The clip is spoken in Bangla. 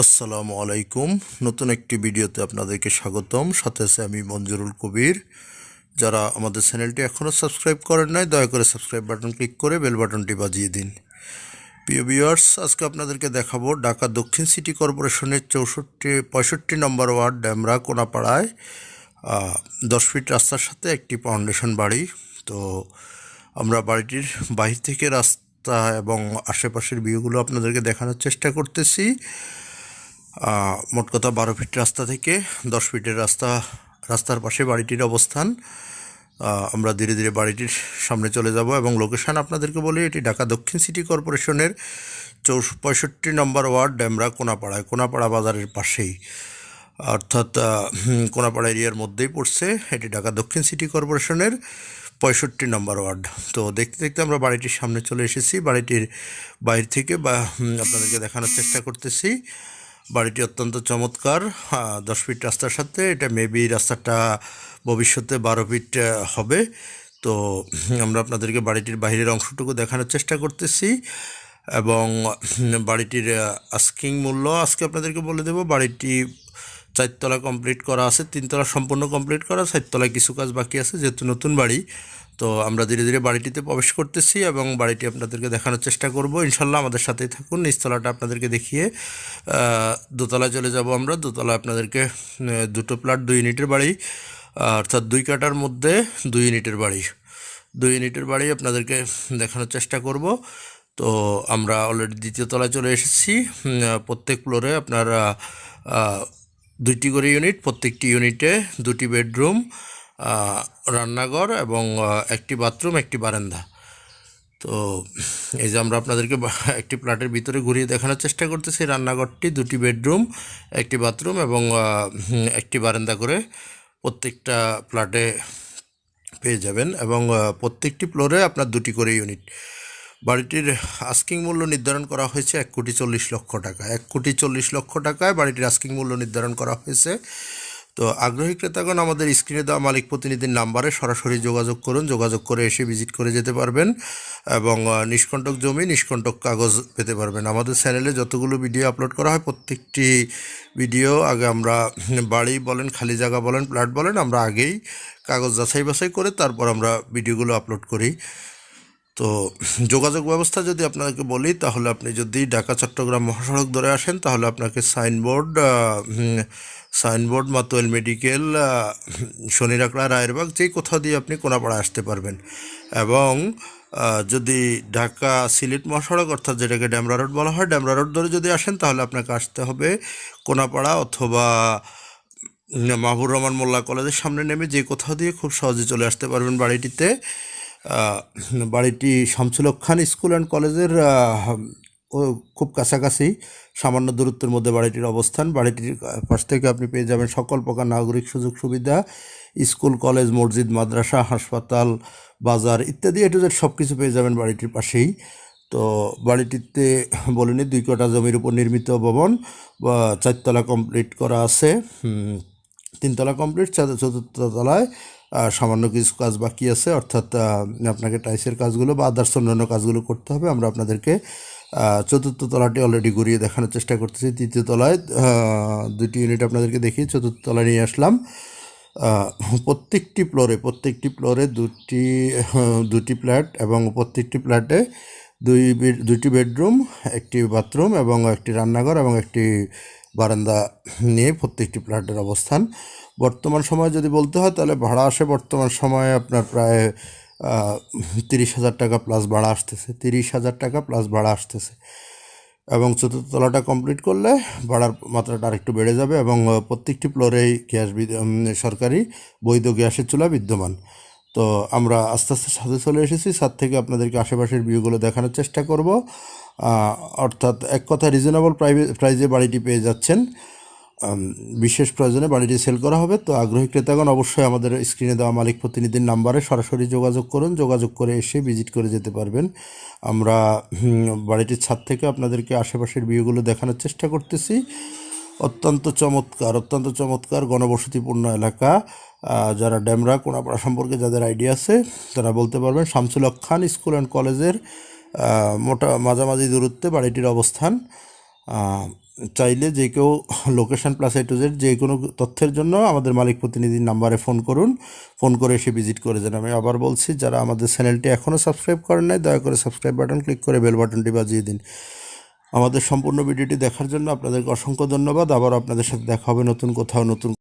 আসসালামু আলাইকুম। নতুন একটি ভিডিওতে আপনাদেরকে স্বাগতম। সাথে আছে আমি মঞ্জুরুল কবির। যারা আমাদের চ্যানেলটি এখনও সাবস্ক্রাইব করেন নাই, দয়া করে সাবস্ক্রাইব বাটন ক্লিক করে বেল বাটনটি বাজিয়ে দিন। প্রিয় ভিউয়ার্স, আজকে আপনাদেরকে দেখাবো ঢাকা দক্ষিণ সিটি কর্পোরেশনের চৌষট্টি, পঁয়ষট্টি নম্বর ওয়ার্ড, ড্যামরা, কোনাপাড়ায় দশ ফিট রাস্তার সাথে একটি ফাউন্ডেশন বাড়ি। তো আমরা বাড়িটির বাহির থেকে রাস্তা এবং আশেপাশের ভিউগুলো আপনাদেরকে দেখানোর চেষ্টা করতেছি। মোট কথা বারো ফিট রাস্তা থেকে দশ ফিটের রাস্তা, রাস্তার পাশে বাড়িটির অবস্থান। আমরা ধীরে ধীরে বাড়িটির সামনে চলে যাব এবং লোকেশান আপনাদেরকে বলি, এটি ঢাকা দক্ষিণ সিটি কর্পোরেশনের চৌ পঁয়ষট্টি নম্বর ওয়ার্ড ড্যামরা কোনাপাড়ায়। কোনাপাড়া বাজারের পাশেই। অর্থাৎ কোনাপাড়া এরিয়ার মধ্যেই পড়ছে। এটি ঢাকা দক্ষিণ সিটি কর্পোরেশনের পঁয়ষট্টি নম্বর ওয়ার্ড। তো দেখতে দেখতে আমরা বাড়িটির সামনে চলে এসেছি। বাড়িটির বাইরে থেকে বা আপনাদেরকে দেখানোর চেষ্টা করতেছি। বাড়িটি অত্যন্ত চমৎকার। দশ ফিট রাস্তার সাথে, এটা মেবি রাস্তাটা ভবিষ্যতে বারো ফিট হবে। তো আমরা আপনাদেরকে বাড়িটির বাহিরের অংশটুকু দেখানোর চেষ্টা করতেছি এবং বাড়িটির আস্কিং মূল্য, আজকে আপনাদেরকে বলে দেব, বাড়িটি চারতলা কমপ্লিট করা আছে তিনতলা সম্পূর্ণ কমপ্লিট করা চারতলায় কিছু কাজ বাকি আছে যেহেতু নতুন বাড়ি। তো আমরা ধীরে ধীরে বাড়িটিতে প্রবেশ করতেছি এবং বাড়িটি আপনাদেরকে দেখানোর চেষ্টা করব। ইনশাল্লাহ আমাদের সাথেই থাকুন। নিচতলাটা আপনাদেরকে দেখিয়ে আহ, দোতলায় চলে যাব আমরা। দোতলা আপনাদেরকে দুটো প্লাট দুই ইউনিটের বাড়ি অর্থাৎ দুই কাটার মধ্যে দুই ইউনিটের বাড়ি। দুই ইউনিটের বাড়ি আপনাদেরকে দেখানোর চেষ্টা করব। তো আমরা অলরেডি দ্বিতীয় তলায় চলে এসেছি। প্রত্যেক ফ্লোরে আপনার দুইটি করে ইউনিট প্রত্যেকটি ইউনিটে দুটি বেডরুম রান্নাঘর এবং একটি বাথরুম একটি বারান্দা। তো এই যে আমরা আপনাদেরকে একটি প্লাটের ভিতরে ঘুরিয়ে দেখানোর চেষ্টা করতেছি, রান্নাঘরটি, দুটি বেডরুম একটি বাথরুম এবং একটি বারান্দা করে প্রত্যেকটা প্লাটে পেয়ে যাবেন এবং প্রত্যেকটি ফ্লোরে আপনার দুটি করে ইউনিট বাড়িটির আস্কিং মূল্য নির্ধারণ করা হয়েছে এক কোটি চল্লিশ লক্ষ টাকা। এক কোটি চল্লিশ লক্ষ টাকায় বাড়িটির আস্কিং মূল্য নির্ধারণ করা হয়েছে। তো আগ্রহী ক্রেতাগণ, আমাদের স্ক্রিনে দেওয়া মালিক প্রতিনিধির নাম্বারে সরাসরি যোগাযোগ করুন। যোগাযোগ করে এসে ভিজিট করে যেতে পারবেন এবং নিষ্কণ্টক জমি, নিষ্কণ্টক কাগজ পেতে পারবেন। আমাদের চ্যানেলে যতগুলো ভিডিও আপলোড করা হয়, প্রত্যেকটি ভিডিও আগে আমরা বাড়ি বলেন, খালি জায়গা বলেন প্ল্যাট বলেন, আমরা আগেই কাগজ যাচাই বাছাই করে তারপর আমরা ভিডিওগুলো আপলোড করি। তো যোগাযোগ ব্যবস্থা যদি আপনাকে বলি, তাহলে আপনি যদি ঢাকা, চট্টগ্রাম মহাসড়ক ধরে আসেন, তাহলে আপনাকে signboard signboard, Matuail medical Shanir Akhra, Rayerbag যেই কোথাও দিয়ে আপনি কোনাপাড়া আসতে পারবেন। এবং যদি ঢাকা সিলেট মহাসড়ক, অর্থাৎ যেটাকে ড্যামরা রোড বলা হয়, ড্যামরা রোড ধরে যদি আসেন, তাহলে আপনাকে আসতে হবে কোনাপাড়া অথবা মাহবুর রহমান মোল্লা কলেজের সামনে নেমে যে কোথাও দিয়ে খুব সহজে চলে আসতে পারবেন বাড়িটিতে। বাড়িটি শামসুল খান স্কুল অ্যান্ড কলেজের খুব কাছাকাছি, সামান্য দূরত্বের মধ্যে বাড়িটির অবস্থান। বাড়িটির পাশ থেকে আপনি পেয়ে যাবেন সকল প্রকার নাগরিক সুযোগ সুবিধা, স্কুল, কলেজ, মসজিদ, মাদ্রাসা, হাসপাতাল, বাজার ইত্যাদি এটু সব কিছু পেয়ে যাবেন বাড়িটির পাশেই। তো বাড়িটিতে বলিনি দুই কাঠা জমির উপর নির্মিত ভবন, বা চারতলা কমপ্লিট করা আছে। তিনতলা কমপ্লিট, চতুর্থ তলায় সামান্য কিছু কাজ বাকি আছে, অর্থাৎ আপনাকে টাইসের কাজগুলো বা আদার্স অন্যান্য কাজগুলো করতে হবে। আমরা আপনাদেরকে চতুর্থ তলাটি অলরেডি ঘুরিয়ে দেখানোর চেষ্টা করতেছি। তৃতীয় তলায় দুটি ইউনিট আপনাদেরকে দেখিয়ে চতুর্থ তলায় নিয়ে আসলাম। প্রত্যেকটি ফ্লোরে প্রত্যেকটি ফ্লোরে দুটি দুটি ফ্ল্যাট এবং প্রত্যেকটি ফ্ল্যাটে দুই দুটি বেডরুম একটি বাথরুম এবং একটি রান্নাঘর এবং একটি বারান্দা নিয়ে প্রত্যেকটি ফ্ল্যাটের অবস্থান। বর্তমান সময়ে যদি বলতে হয়, তাহলে ভাড়া আসে বর্তমান সময়ে আপনার প্রায় তিরিশ হাজার টাকা প্লাস ভাড়া আসতেছে। তিরিশ হাজার টাকা প্লাস ভাড়া আসতেছে। এবং চতুর্থ তলাটা কমপ্লিট করলে ভাড়ার মাত্রাটা আরেকটু বেড়ে যাবে এবং প্রত্যেকটি ফ্লোরেই গ্যাস সরকারি বৈধ গ্যাসের চুলা বিদ্যমান। তো আমরা আস্তে আস্তে সাথে চলে এসেছি। সাত থেকে আপনাদেরকে আশেপাশের ভিউগুলো দেখানোর চেষ্টা করব। অর্থাৎ এক কথা রিজনেবল প্রাইভে প্রাইজে বাড়িটি পেয়ে যাচ্ছেন। বিশেষ প্রয়োজনে বাড়িটি সেল করা হবে। তো আগ্রহী ক্রেতাগণ অবশ্যই আমাদের স্ক্রিনে দেওয়া মালিক প্রতিনিধির নাম্বারে সরাসরি যোগাযোগ করুন। যোগাযোগ করে এসে ভিজিট করে যেতে পারবেন। আমরা বাড়িটির ছাদ থেকে আপনাদেরকে আশেপাশের ভিউগুলো দেখানোর চেষ্টা করতেছি। অত্যন্ত চমৎকার অত্যন্ত চমৎকার গণবসতিপূর্ণ এলাকা। যারা ড্যামরা, কোনাপাড়া সম্পর্কে যাদের আইডিয়া আছে, তারা বলতে পারবেন শামসুল খান স্কুল অ্যান্ড কলেজের মোটা, মাঝামাঝি দূরত্বে বাড়িটির অবস্থান। চাইলে যে কেউ location plus A to Z যে কোনো তথ্যের জন্য আমাদের মালিক প্রতিনিধির নাম্বারে ফোন করুন ফোন করে এসে ভিজিট করে যান। আমি আবার বলছি, যারা আমাদের চ্যানেলটি এখনও সাবস্ক্রাইব করেন নাই, দয়া করে সাবস্ক্রাইব বাটন ক্লিক করে বেল বাটনটি বাজিয়ে দিন। আমাদের সম্পূর্ণ ভিডিওটি দেখার জন্য আপনাদেরকে অসংখ্য ধন্যবাদ। আবার আপনাদের সাথে দেখা হবে নতুন কোথাও, নতুন